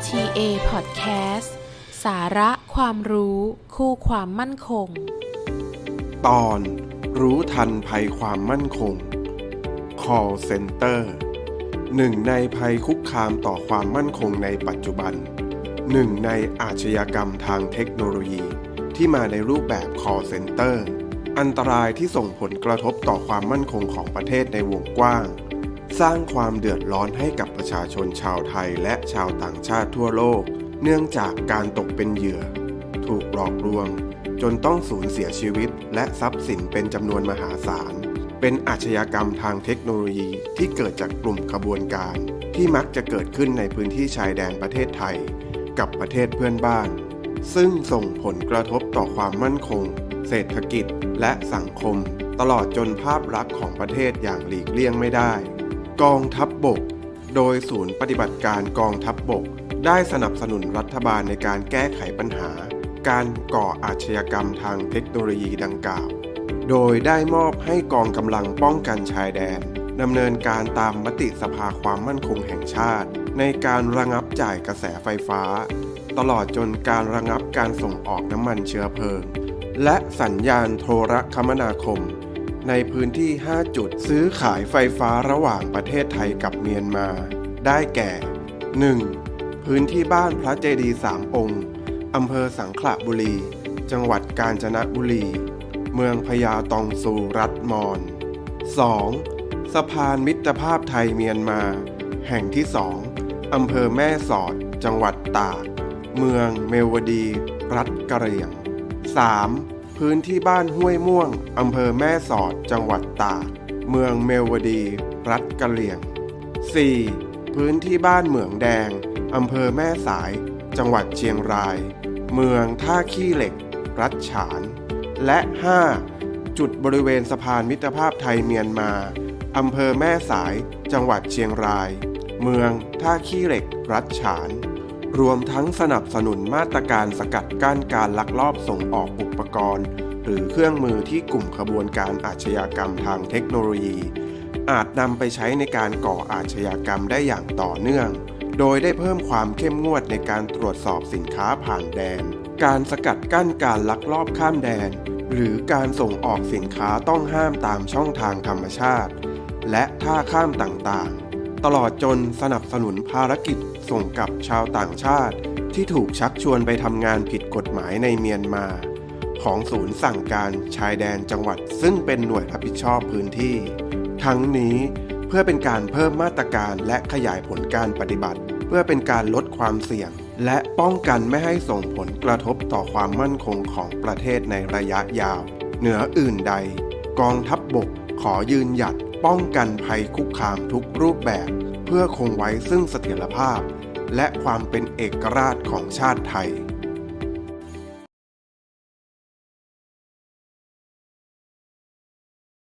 RTA Podcast สาระความรู้ คู่ความมั่นคง ตอนรู้ทันภัยความมั่นคง call center หนึ่งในภัยคุกคามต่อความมั่นคงในปัจจุบันหนึ่งในอาชญากรรมทางเทคโนโลยี ที่มาในรูปแบบ call center อันตรายที่ส่งผลกระทบต่อความมั่นคงของประเทศในวงกว้าง สร้างความเดือดร้อนให้กับประชาชนชาวไทยและชาวต่างชาติทั่วโลก เนื่องจากการตกเป็นเหยื่อ ถูกหลอกลวง จนต้องสูญเสียชีวิต และทรัพย์สินเป็นจำนวนมหาศาล เป็นอาชญากรรมทางเทคโนโลยีที่เกิดจากกลุ่มขบวนการ ที่มักจะเกิดขึ้นในพื้นที่ชายแดนประเทศไทย กับประเทศเพื่อนบ้าน ซึ่งส่งผลกระทบต่อความมั่นคง เศรษฐกิจและสังคม ตลอดจนภาพลักษณ์ของประเทศอย่างหลีกเลี่ยงไม่ได้ กองทัพบบก โดยศูนย์ปฏิบัติการกองทัพบบก ได้สนับสนุนรัฐบาลในการแก้ไขปัญหา การก่ออาชญากรรมทางเทคโนโลยีดังกล่าว โดยได้มอบให้กองกำลังป้องกันชายแดนดำเนินการตามมติสภาความมั่นคงแห่งชาติ ในการระงับจ่ายกระแสไฟฟ้า ตลอดจนการระงับการส่งออกน้ำมันเชื้อเพลิง และสัญญาณโทรคมนาคม ในพื้นที่ 5 จุด ซื้อขายไฟฟ้าระหว่างประเทศไทยกับเมียนมา ได้แก่ 1. พื้นที่บ้านพระเจดีย์สามองค์อำเภอสังขละบุรี จังหวัดกาญจนบุรี เมืองพญาตองซูรัฐมอน 2. สะพานมิตรภาพไทยเมียนมา แห่งที่2อำเภอแม่สอด จังหวัดตาก เมืองเมวดี รัฐกะเหรี่ยง 3. พื้นที่บ้านห้วยม่วง อำเภอแม่สอด จังหวัดตาก เมืองเมลวดี รัฐกะเหรี่ยง 4. พื้นที่บ้านเหมืองแดง อำเภอแม่สาย จังหวัดเชียงราย เมืองท่าขี้เหล็ก รัฐฉาน และ 5. จุดบริเวณสะพานมิตรภาพไทยเมียนมา อำเภอแม่สาย จังหวัดเชียงราย เมืองท่าขี้เหล็ก รัฐฉาน รวมทั้งสนับสนุนมาตรการสกัดกั้นการลักลอบส่งออกอุปกรณ์ หรือเครื่องมือที่กลุ่มขบวนการอาชญากรรมทางเทคโนโลยี อาจนำไปใช้ในการก่ออาชญากรรมได้อย่างต่อเนื่อง โดยได้เพิ่มความเข้มงวดในการตรวจสอบสินค้าผ่านแดน การสกัดกั้นการลักลอบข้ามแดน หรือการส่งออกสินค้าต้องห้ามตามช่องทางธรรมชาติ และท่าข้ามต่างๆ ตลอดจนสนับสนุนภารกิจส่งกับชาวต่างชาติ ที่ถูกชักชวนไปทำงานผิดกฎหมายในเมียนมา ของศูนย์สั่งการชายแดนจังหวัด ซึ่งเป็นหน่วยรับผิดชอบพื้นที่ ทั้งนี้เพื่อเป็นการเพิ่มมาตรการและขยายผลการปฏิบัติ เพื่อเป็นการลดความเสี่ยง และป้องกันไม่ให้ส่งผลกระทบต่อความมั่นคงของประเทศในระยะยาว เหนืออื่นใด กองทัพบบกขอยืนหยัด ป้องกันภัยคุกคามทุกรูปแบบ เพื่อคงไว้ซึ่งเสถียรภาพ และความเป็นเอกราชของชาติไทย